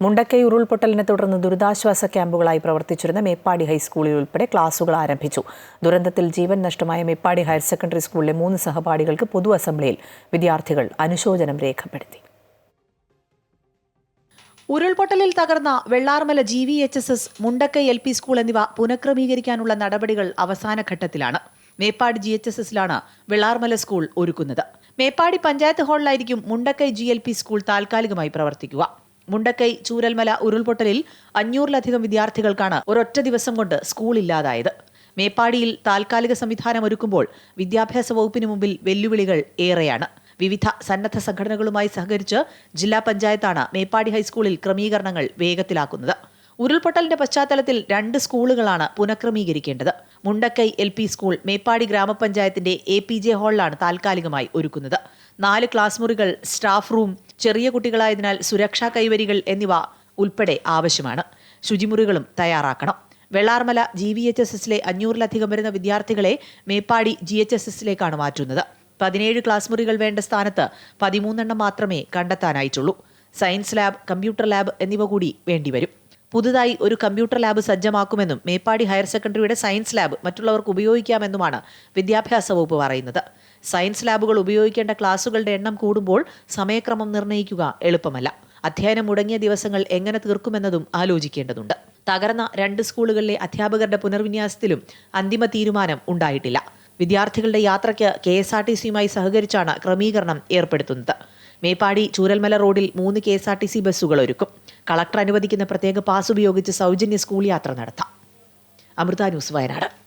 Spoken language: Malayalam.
മുണ്ടക്കൈ ഉരുൾപൊട്ടലിനെ തുടർന്ന് ദുരിതാശ്വാസ ക്യാമ്പുകളായി പ്രവർത്തിച്ചിരുന്ന മേപ്പാടി ഹൈസ്കൂളിൽ ഉൾപ്പെടെ ക്ലാസുകൾ ആരംഭിച്ചു. ദുരന്തത്തിൽ ജീവൻ നഷ്ടമായ മേപ്പാടി ഹയർ സെക്കൻഡറി സ്കൂളിലെ മൂന്ന് സഹപാഠികൾക്ക് പൊതു അസംബ്ലിയിൽ വിദ്യാർത്ഥികൾ അനുശോചനം രേഖപ്പെടുത്തി. ഉരുൾപൊട്ടലിൽ തകർന്ന Vellarmala G V H S S Mundakkai L P school എന്നിവ പുനഃക്രമീകരിക്കാനുള്ള നടപടികൾ അവസാന ഘട്ടത്തിലാണ്. മേപ്പാടി ജി എച്ച് എസ് എസിലാണ് വെള്ളാർമല സ്കൂൾ ഒരുക്കുന്നത്. Meppadi panchayat ഹാളിലായിരിക്കും Mundakkai G L P school താൽക്കാലികമായി പ്രവർത്തിക്കുക. മുണ്ടക്കൈ ചൂരൽമല ഉരുൾപൊട്ടലിൽ അഞ്ഞൂറിലധികം വിദ്യാർത്ഥികൾക്കാണ് ഒരൊറ്റ ദിവസം കൊണ്ട് സ്കൂൾ ഇല്ലാതായത്. മേപ്പാടിയിൽ താൽക്കാലിക സംവിധാനം ഒരുക്കുമ്പോൾ വിദ്യാഭ്യാസ വകുപ്പിന് മുമ്പിൽ വെല്ലുവിളികൾ ഏറെയാണ്. വിവിധ സന്നദ്ധ സംഘടനകളുമായി സഹകരിച്ച് ജില്ലാ പഞ്ചായത്താണ് മേപ്പാടി ഹൈസ്കൂളിൽ ക്രമീകരണങ്ങൾ വേഗത്തിലാക്കുന്നത്. ഉരുൾപൊട്ടലിന്റെ പശ്ചാത്തലത്തിൽ രണ്ട് സ്കൂളുകളാണ് പുനഃക്രമീകരിക്കേണ്ടത്. Mundakkai L P school Meppadi ഗ്രാമപഞ്ചായത്തിന്റെ എ പി ജെ ഹാളിലാണ് താൽക്കാലികമായി ഒരുക്കുന്നത്. നാല് ക്ലാസ് മുറികൾ സ്റ്റാഫ് റൂം ചെറിയ കുട്ടികളായതിനാൽ സുരക്ഷാ കൈവരികൾ എന്നിവ ഉൾപ്പെടെ ആവശ്യമാണ്. ശുചിമുറികളും തയ്യാറാക്കണം. Vellarmala G V H S എസിലെ അഞ്ഞൂറിലധികം വരുന്ന വിദ്യാർത്ഥികളെ മേപ്പാടി ജി എച്ച് എസ് എസിലേക്കാണ് മാറ്റുന്നത്. പതിനേഴ് ക്ലാസ് മുറികൾ വേണ്ട സ്ഥാനത്ത് പതിമൂന്നെണ്ണം മാത്രമേ കണ്ടെത്താനായിട്ടുള്ളൂ. സയൻസ് ലാബ് കമ്പ്യൂട്ടർ ലാബ് എന്നിവ കൂടി വേണ്ടിവരും. പുതുതായി ഒരു കമ്പ്യൂട്ടർ ലാബ് സജ്ജമാക്കുമെന്നും മേപ്പാടി ഹയർ സെക്കൻഡറിയുടെ സയൻസ് ലാബ് മറ്റുള്ളവർക്ക് ഉപയോഗിക്കാമെന്നുമാണ് വിദ്യാഭ്യാസ വകുപ്പ് പറയുന്നത്. സയൻസ് ലാബുകൾ ഉപയോഗിക്കേണ്ട ക്ലാസുകളുടെ എണ്ണം കൂടുമ്പോൾ സമയക്രമം നിർണയിക്കുക എളുപ്പമല്ല. അധ്യയനം മുടങ്ങിയ ദിവസങ്ങൾ എങ്ങനെ തീർക്കുമെന്നതും ആലോചിക്കേണ്ടതുണ്ട്. തകർന്ന രണ്ട് സ്കൂളുകളിലെ അധ്യാപകരുടെ പുനർവിന്യാസത്തിലും അന്തിമ തീരുമാനം ഉണ്ടായിട്ടില്ല. വിദ്യാർത്ഥികളുടെ യാത്രയ്ക്ക് കെ എസ് ആർ ടി സിയുമായി സഹകരിച്ചാണ് ക്രമീകരണം ഏർപ്പെടുത്തുന്നത്. മേപ്പാടി ചൂരൽമല റോഡിൽ മൂന്ന് K S R T C ബസ്സുകൾ ഒരുക്കും കളക്ടർ അനുവദിക്കുന്ന പ്രത്യേക പാസ് ഉപയോഗിച്ച് സൗജന്യ സ്കൂൾ യാത്ര നടത്താം. അമൃത ന്യൂസ് വയനാട്.